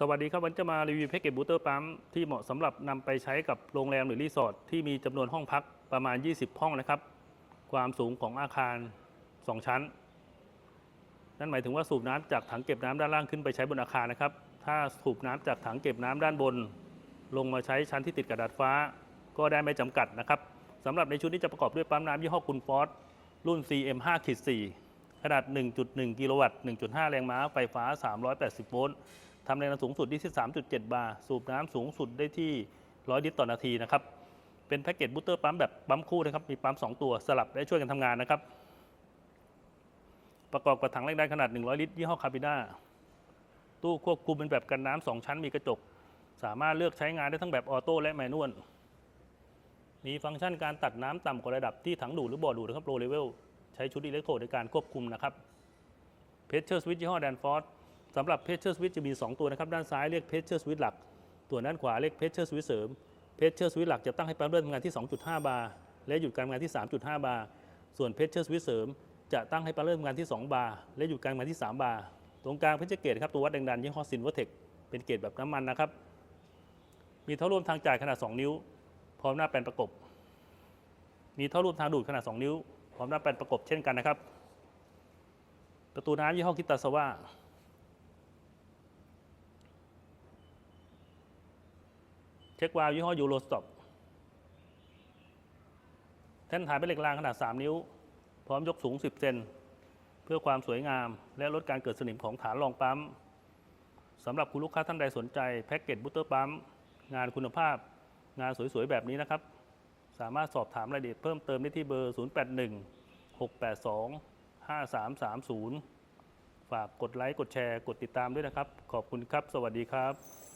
สวัสดีครับ วันจะมารีวิวแพ็กเกจบูเตอร์ปั๊มที่เหมาะสำหรับนำไปใช้กับโรงแรมหรือรีสอร์ทที่มีจำนวนห้องพักประมาณ 20 ห้องนะครับ ความสูงของอาคาร 2 ชั้น นั่นหมายถึงว่าสูบน้ำจากถังเก็บน้ำด้านล่างขึ้นไปใช้บนอาคารนะครับ ถ้าสูบน้ำจากถังเก็บน้ำด้านบน ลงมาใช้ชั้นที่ติดกับดาดฟ้า ก็ได้ไม่จำกัดนะครับสำหรับในชุดนี้จะประกอบด้วยปั๊มน้ำยี่ห้อคุณฟอสรุ่น CM 5 4 ขนาด 1.1 กิโลวัตต์ 1.5 แรงม้า ไฟฟ้า 380 โวลต์ ทำแรงดันสูงสุดที่3.7 บาร์ สูบน้ำสูงสุดได้ที่ 100 ลิตรต่อนาทีนะครับ เป็นแพ็กเกจบูสเตอร์ปั๊มแบบปั๊มคู่นะครับ มีปั๊ม 2 ตัวสลับและช่วยกันทำงานนะครับ ประกอบกับถังแรงดันขนาด 100 ลิตรยี่ห้อคาบิน่าตู้ควบคุมเป็นแบบกันน้ำ2ชั้นมีกระจก สามารถเลือกใช้งานได้ทั้งแบบออโต้และแมนนวลมีฟังก์ชันการตัดน้ำต่ำกว่าระดับที่ถังดูดหรือบ่อดูดนะครับ low level ใช้ชุดอิเล็กโทรดในการควบคุมนะครับเพชเชอร์สวิตช์ยี่ห้อแดนฟอร์ สำหรับเพชเชอร์สวิตจะมี 2 ตัวนะครับด้านซ้ายเรียกเพชเชอร์สวิตหลัก ตัวด้านขวาเรียกเพชเชอร์สวิตเสริมเพชเชอร์สวิตหลักจะตั้งให้ปั๊มเริ่มทำงานที่ 2.5 บาร์และหยุดการทำงานที่ 3.5 บาร์ส่วนเพชเชอร์สวิตเสริม จะตั้งให้ปั๊มเริ่มทำงานที่ 2 บาร์และหยุดการทำงานที่ 3 บาร์ตรงกลางเพชเชอร์เกตครับตัววัดแรงดันยี่ห้อซินเวอร์เทคเป็นเกตแบบน้ำมันนะครับมีเท่าร่วมทางจ่ายขนาด 2 นิ้ว พร้อมหน้าแปลนประกบ มีเท่ารูปทางดูดขนาด 2 นิ้ว พร้อมหน้าแปลนประกบเช่นกันนะครับ ประตูน้ำยี่ห้อกิตาสว่า เช็ควาล์วยี่ห้อยูโรสต็อปแท่นถ่ายเป็นเหล็กรางขนาด 3 นิ้ว พร้อมยกสูง 10 เซนเพื่อความสวยงาม และลดการเกิดสนิมของฐานรองปั๊มสำหรับคุณลูกค้าท่านใดสนใจแพ็กเกจบูตเตอร์ปั๊มงานคุณภาพ งานสวยๆ แบบนี้นะครับ สามารถสอบถามรายละเอียดเพิ่มเติมได้ที่เบอร์ 081 682 5330 ฝากกดไลค์กดแชร์ กดติดตามด้วยนะครับ ขอบคุณครับ สวัสดีครับ